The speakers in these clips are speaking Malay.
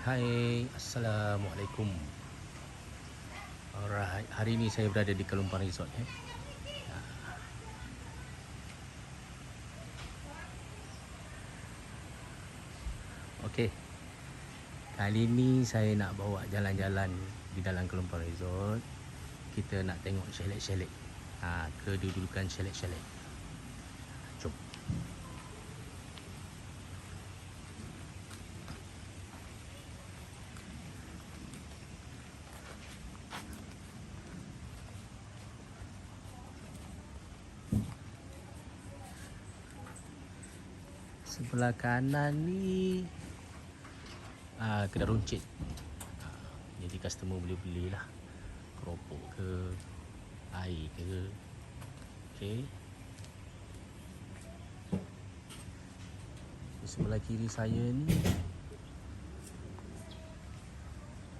Hai, Assalamualaikum Alright, hari ini saya berada di Kelumpang Resort eh. Okey. Kali ni saya nak bawa jalan-jalan di dalam Kelumpang Resort. Kita nak tengok chalet-chalet. Ha, kedudukan chalet-chalet. Jom. Sebelah kanan ni ah kedai runcit. Ah, jadi customer boleh belilah keropok ke air ke. Okey. Sebelah kiri saya ni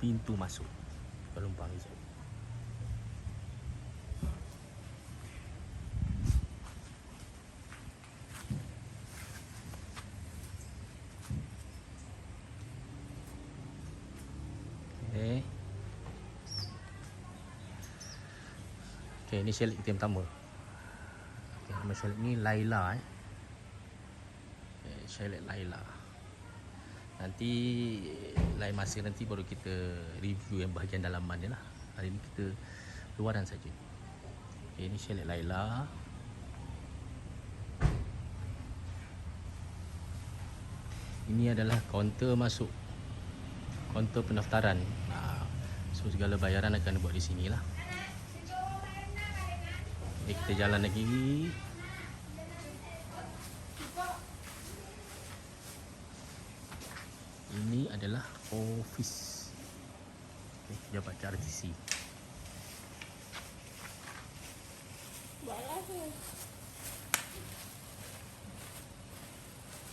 pintu masuk Pelumpang Resort. Okey. Okey, ni chalet kita yang pertama. Okey, nama chalet ni Laila eh. Okey, chalet Laila. Nanti lain masa nanti baru kita review yang bahagian dalaman dia lah. Hari ni kita luaran saja. Okey, ni chalet Laila. Ini adalah kaunter masuk kaunter pendaftaran. So segala bayaran akan dibuat di sini lah. Jadi kita jalan lagi. Ini adalah office. Okay, pejabat RTC.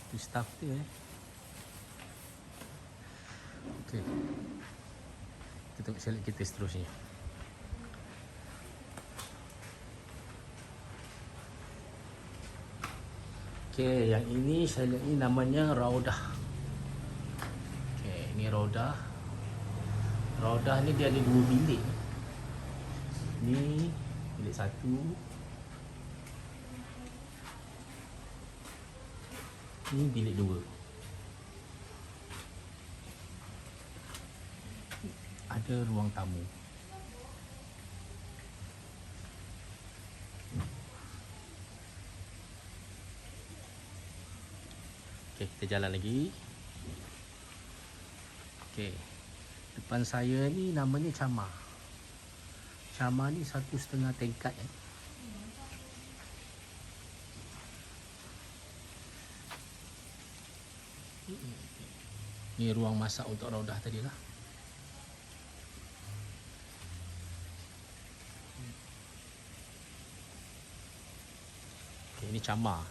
Itu staff dia eh. Okey. Kita tengok chalet kita seterusnya. Okey, yang ini chalet ni namanya Raudah. Okey, ini Raudah. Raudah ni dia ada dua bilik. Ni bilik satu. Ni bilik dua. ada ruang tamu. Okey, kita jalan lagi. Okey. Depan saya ni namanya Cama. Cama ni satu setengah tingkat eh. Ni ruang masak untuk Raudah tadi lah. Okay, ini cama.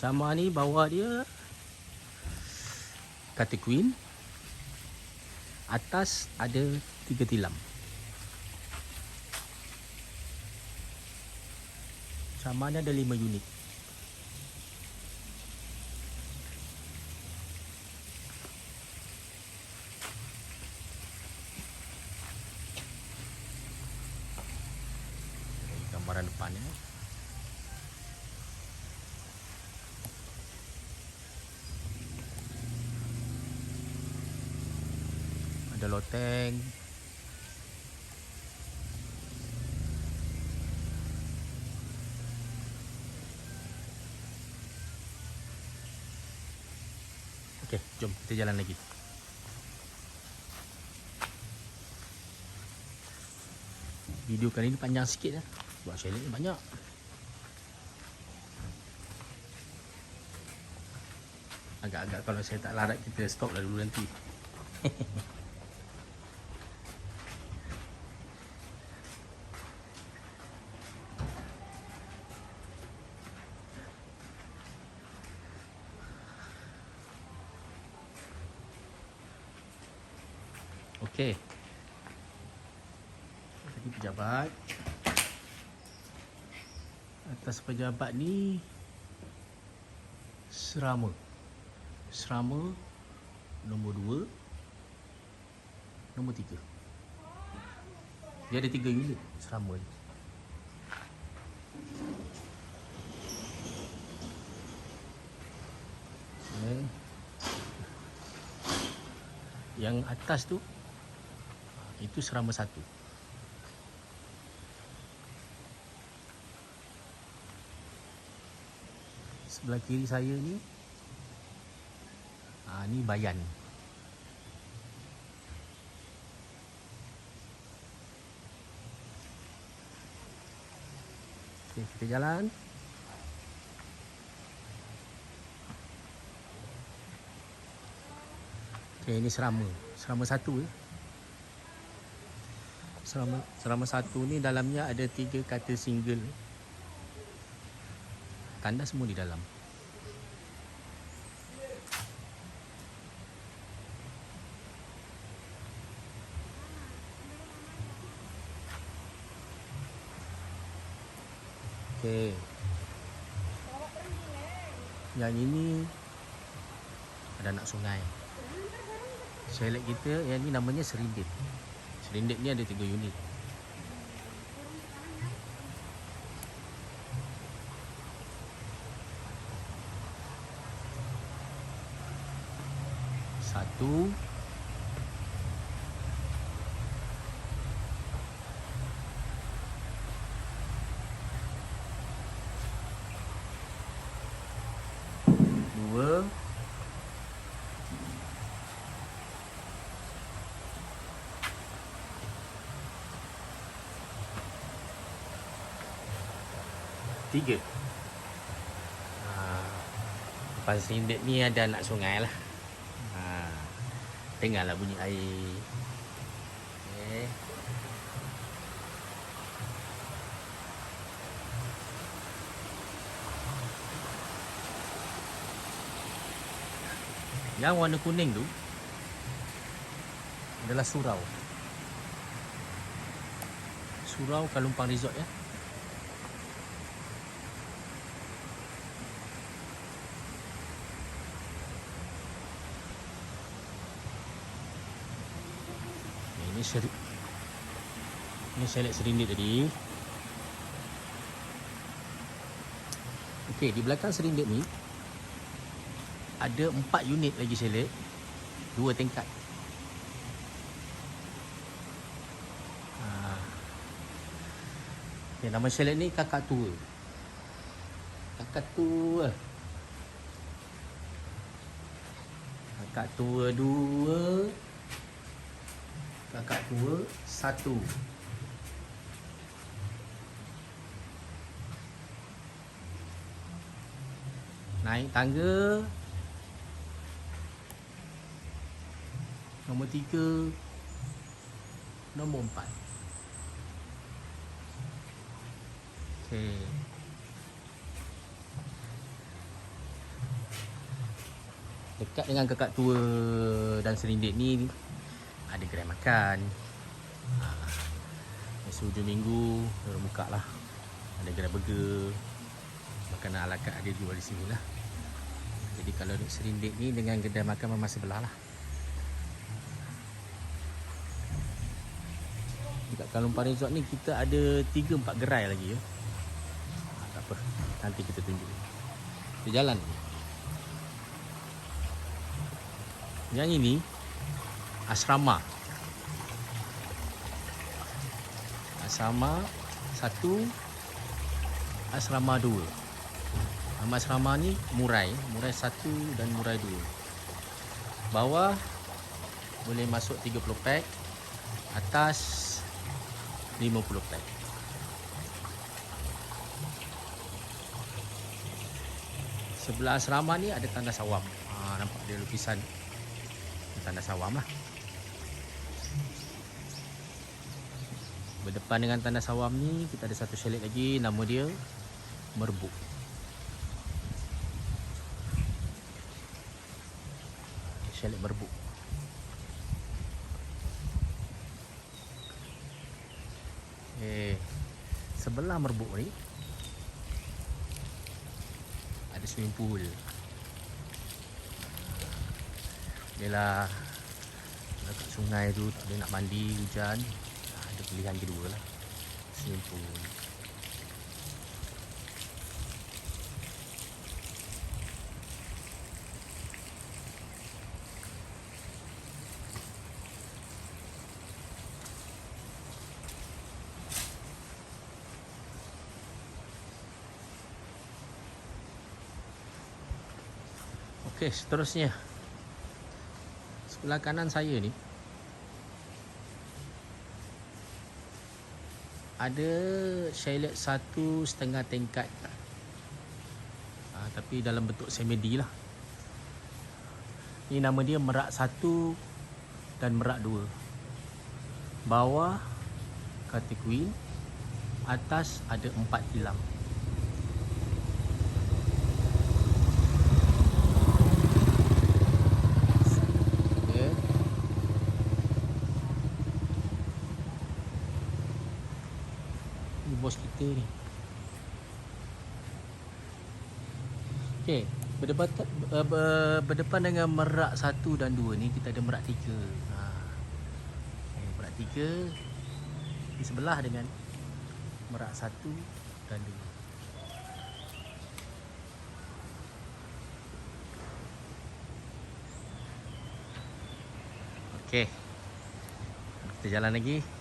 Cama ni bawah dia kata queen. Atas ada tiga tilam. Cama ni ada lima unit. Ada loteng. Okey, jom kita jalan lagi. Video kali ni panjang sikit lah Sebab chalet ni banyak Agak-agak kalau saya tak larat kita stop lah dulu nanti Okey Tadi pejabat Atas pejabat ni Serama. Serama nombor dua. Nombor tiga. Dia ada tiga unit serama ni. Eh. Yang atas tu itu serama satu. Sebelah kiri saya ni ah ni bayan. Okey, kita jalan. Okey, ini serama. Serama satu ya. Serama serama satu ni dalamnya ada tiga kata single. Tanda semua di dalam. Okey. Yang ini ada anak sungai. Selek kita yang ni namanya serindit. Serindit ni ada tiga unit. Satu Dua Tiga ha, Lepas sindet ni ada anak sungai lah ha, Dengarlah bunyi air okay. Yang warna kuning tu adalah surau. Surau Kalumpang Resort ya. Ini seri Ini selek serindit tadi. Okey, di belakang serindit ni ada empat unit lagi selek. Dua tingkat. Ha. Okay, nama selek ni kakak tua. Kakak tua. Kakak tua dua. Kakak tua satu. Naik tangga. Nombor tiga. Nombor empat. Okay Dekat dengan kakak tua dan serindit ni Ada kedai makan ha. Masa hujung minggu Diorang buka lah Ada kedai burger Makanan ala carte ada jual di sini lah Jadi kalau duk serindit ni dengan kedai makan memang sebelah lah Dekat Kalumpang Resort ni kita ada 3-4 gerai lagi ya. Ha, tak apa. Nanti kita tunjuk. Kita jalan. Yang ini asrama. Asrama satu, asrama dua. Nama asrama ni Murai, Murai satu dan Murai dua. Bawah boleh masuk 30 pack. Atas 50 pack. Sebelah asrama ni ada tandas awam. Ha, nampak dia lukisan tandas awam lah. Berdepan dengan tandas awam ni kita ada satu chalet lagi nama dia Merbuk. Chalet Merbuk. Eh, sebelah merbuk ni ada swimming pool. Yelah Dekat sungai tu tak boleh nak mandi hujan pilihan kedua lah pool Okey, seterusnya. Sebelah kanan saya ni ada chalet satu setengah tingkat. Ha, tapi dalam bentuk semedi lah. Ini nama dia Merak satu dan Merak dua. Bawah kata Queen, atas ada empat tilam. Ya. Kita ni. Okey, berdepan ber- berdepan dengan Merak 1 dan 2 ni kita ada Merak 3. Ha. Okay, Merak 3 di sebelah dengan Merak 1 dan 2. Okey. Kita jalan lagi.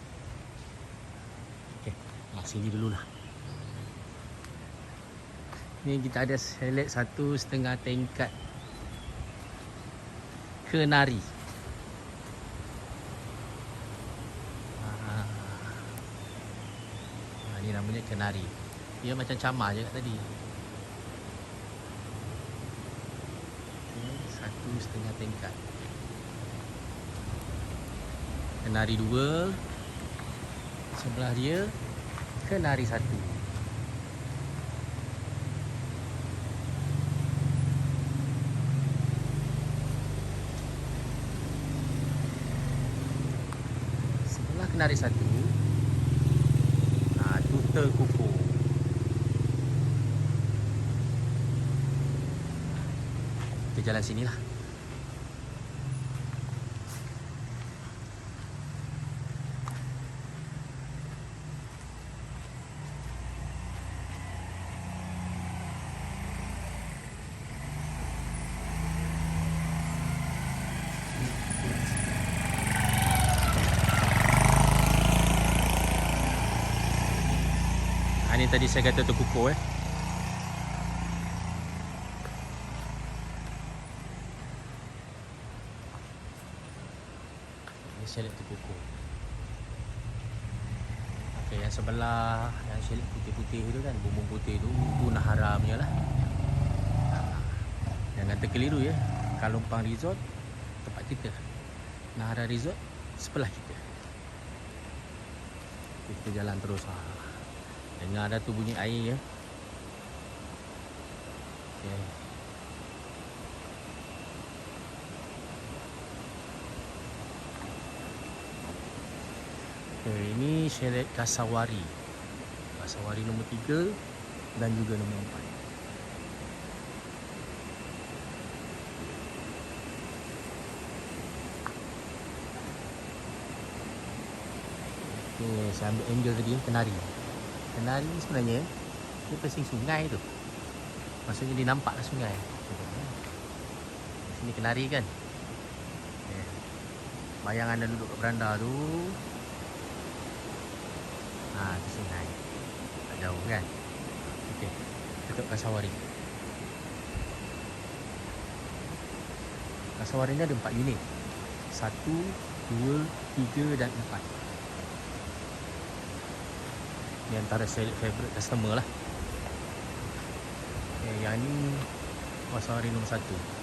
Ah, sini dululah. Ni kita ada select satu setengah tingkat kenari. Ah. Ah, ni namanya kenari. Dia macam camar je kat tadi. Satu setengah tingkat. Kenari dua Sebelah dia Kenari satu? Sebelah kenari satu? Ha, Tuta kuku Kita jalan sini lah Ha, ni tadi saya kata tu kukuh eh. Ni saya lihat tu kukuh. Okey, yang sebelah yang lihat putih-putih tu kan, bumbung putih tu, tu Nahara punya lah. Jangan terkeliru ya. Kalumpang Resort tempat kita. Nahara Resort sebelah kita. Kita jalan terus ha. Dengar dah tu bunyi air ya. Okay. Okay, ini chalet Kasawari. Kasawari nombor 3 dan juga nombor 4. Okay, saya ambil angle tadi ya, kenari. Kenari ni sebenarnya dia pesing sungai tu. Maksudnya dia nampak lah sungai. Sini kenari kan. Okay. Bayang anda duduk kat beranda tu. Ha, tu sungai. Tak jauh kan. Okey. Dekat Kasawari. Kasawari ni ada empat unit. Satu, dua, tiga dan empat. Ni antara saya favourite customer lah. Okay, yang ni Wasari nombor satu.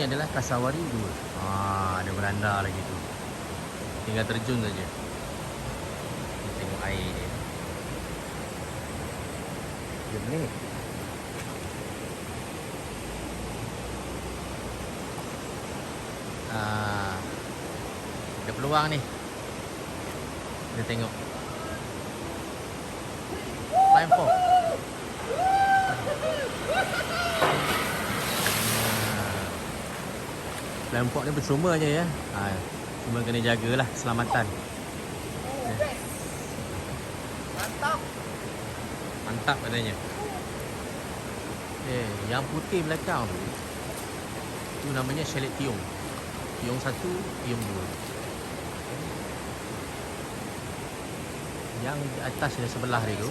Ini adalah Kasawari 2. Ah, ada beranda lagi tu. Tinggal terjun saja. Kita tengok air dia. 3 menit Ah, ada peluang ni kita tengok Line 4 4 ni percuma je ya. Ha, Cuma kena jagalah keselamatan. Mantap. Mantap katanya Eh, yang putih belakang. Tu Tu namanya Shelik Tiong. Tiong satu, Tiong dua. Yang di atas dan sebelah dia tu?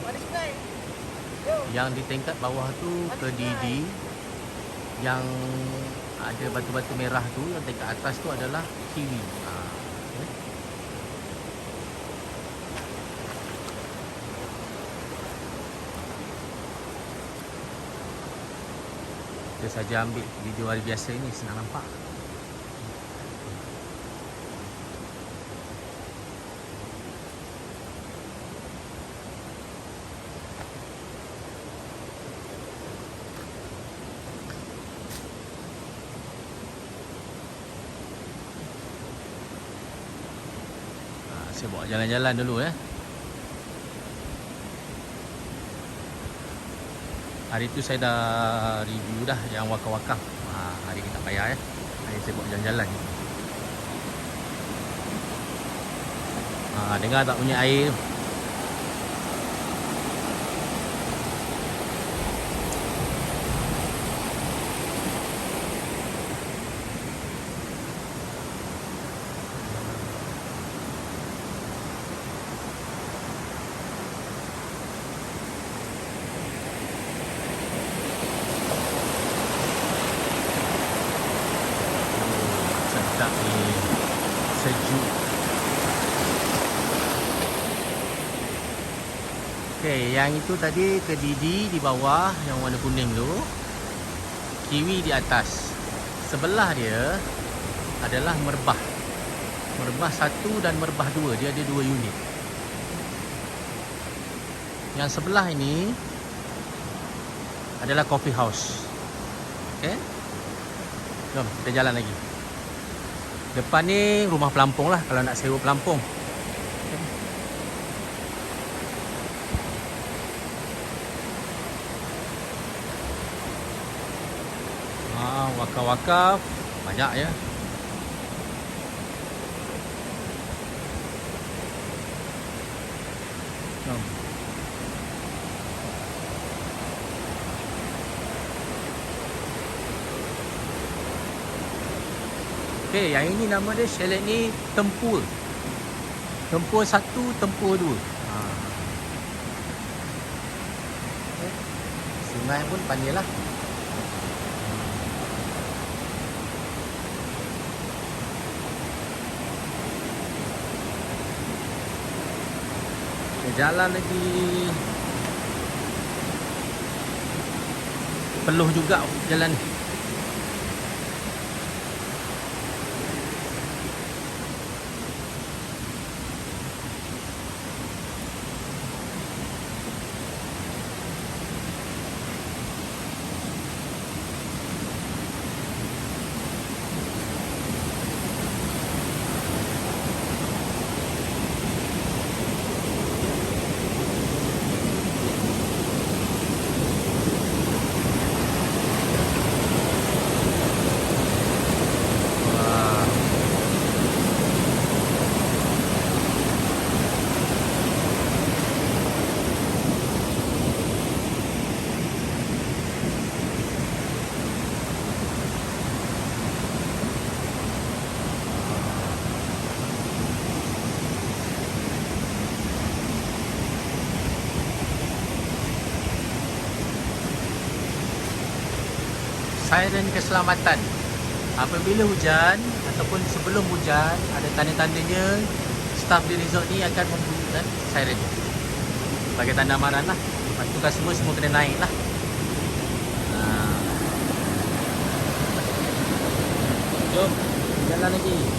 Yang di tingkat bawah tu Kedidi Yang ada batu-batu merah tu Yang tingkat atas tu adalah Kiwi ha. okay. Kita saja ambil video hari biasa ini Senang nampak ha, Saya bawa jalan-jalan dulu ya Hari tu saya dah review dah yang wakaf-wakaf. Ha, hari ni tak payah ya. Hari saya buat jalan-jalan. Ha, dengar tak bunyi air tu? Okey, yang itu tadi kedidi di bawah yang warna kuning tu. Kiwi di atas. Sebelah dia adalah merbah. Merbah satu dan merbah dua. Dia ada dua unit. Yang sebelah ini adalah coffee house. Okey. Jom kita jalan lagi. Depan ni rumah pelampung lah kalau nak sewa pelampung. Ah, wakaf-wakaf banyak ya. Jom. Okey, yang ini nama dia chalet ni Tempur. Tempur satu, Tempur dua. Ha. Okay. Sungai pun panjang jalan lagi peluh juga jalan ni. Siren keselamatan Apabila hujan ataupun sebelum hujan ada tanda-tandanya staf di resort ni akan membunyikan siren. Sebagai tanda amaran lah. Lepas tu semua kena naik lah. Ha. Jom, jalan lagi.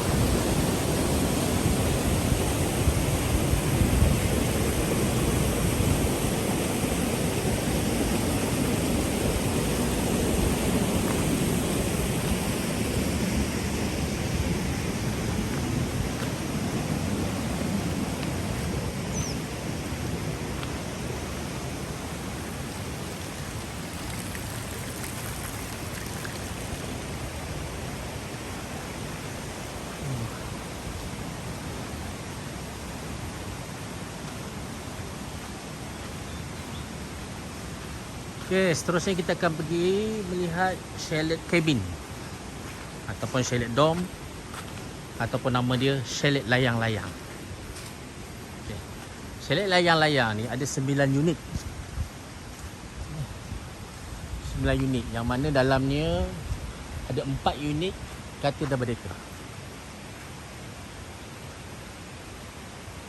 Okey, seterusnya kita akan pergi melihat chalet cabin ataupun chalet dom ataupun nama dia chalet layang-layang. Okey. Chalet layang-layang ni ada 9 unit. 9 unit yang mana dalamnya ada 4 unit kata dah berdeka.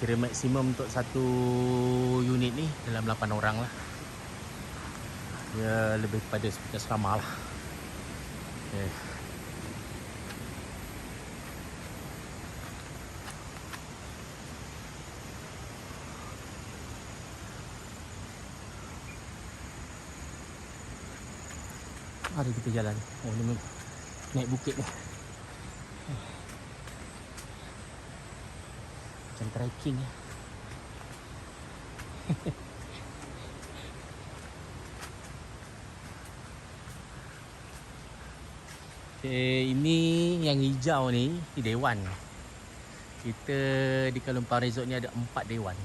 Kira maksimum untuk satu unit ni dalam 8 orang lah. Dia lebih kepada seperti asrama lah. Okay. Mari kita jalan. Oh, ni naik bukit ni. Macam trekking ya. Okay, ini yang hijau ni, ni dewan. Kita di Lumpur Resort ni ada empat dewan.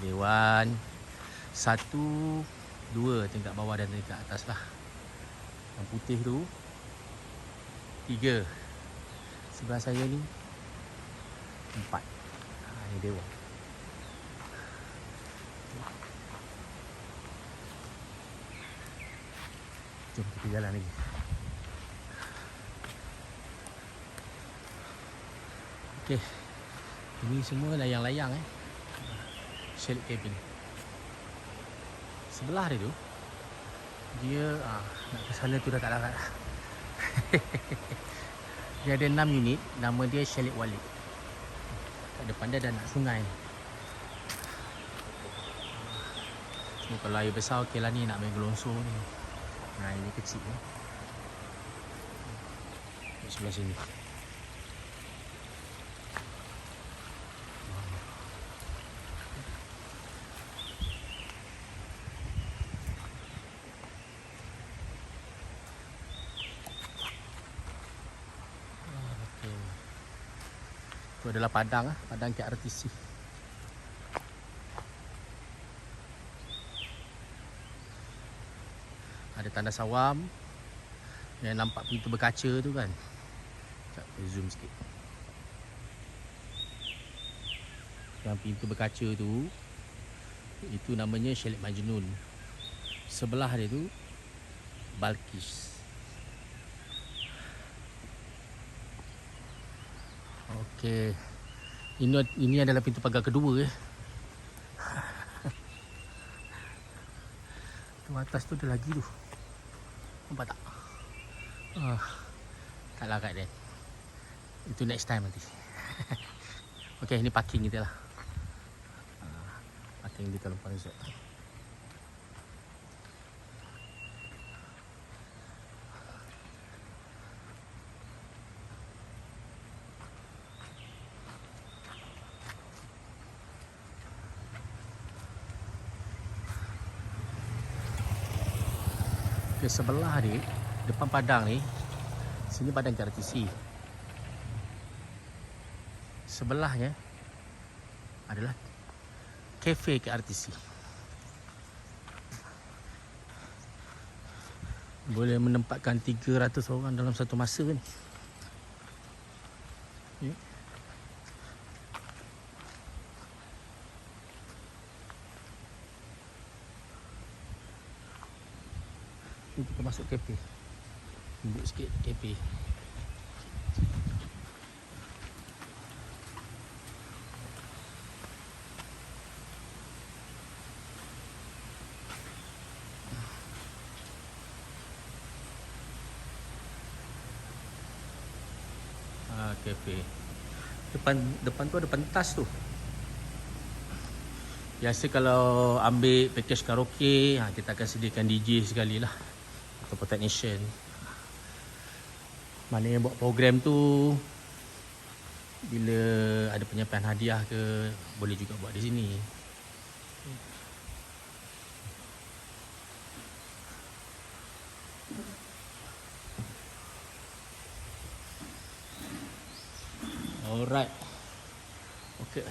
Dewan satu, dua tingkat bawah dan tingkat atas lah. Yang putih tu tiga. Sebelah saya ni empat. Ha, ni dewan. Jom kita jalan lagi. Okey. Ini semua layang-layang eh. Chalet cabin. Sebelah dia tu dia ah, nak ke sana tu dah tak larat dia ada 6 unit, nama dia Chalet Walid. Kat depan dia ada nak sungai. Cuma kalau air besar okey lah ni nak main gelonsor ni. Nah ini kecil ni. Di sebelah sini. Okey. Adalah padang ah, padang KRTC. Ada tanda sawam yang nampak pintu berkaca tu kan. Sekejap zoom sikit. Yang pintu berkaca tu itu namanya Chalet Majnun. Sebelah dia tu Balkis. Okey. Ini ini adalah pintu pagar kedua eh. Tu atas tu ada lagi tu. Nampak tak? Ah. Tak larat dia. Itu next time nanti. Okey, ini parking kita lah. Ah, Parking di Lumpur Resort. Ke sebelah ni depan padang ni sini padang KRTC sebelahnya adalah kafe KRTC boleh menempatkan 300 orang dalam satu masa ni masuk kafe. Duduk sikit. Ah, kafe. Depan depan tu ada pentas tu. Biasa kalau ambil package karaoke, ha, kita akan sediakan DJ sekali lah ataupun technician. Yang buat program tu bila ada penyampaian hadiah ke boleh juga buat di sini. Alright. Okay.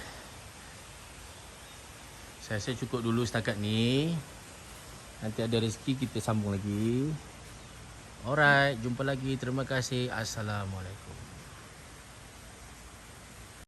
Saya rasa cukup dulu setakat ni. Nanti ada rezeki kita sambung lagi. Alright, jumpa lagi. Terima kasih. Assalamualaikum.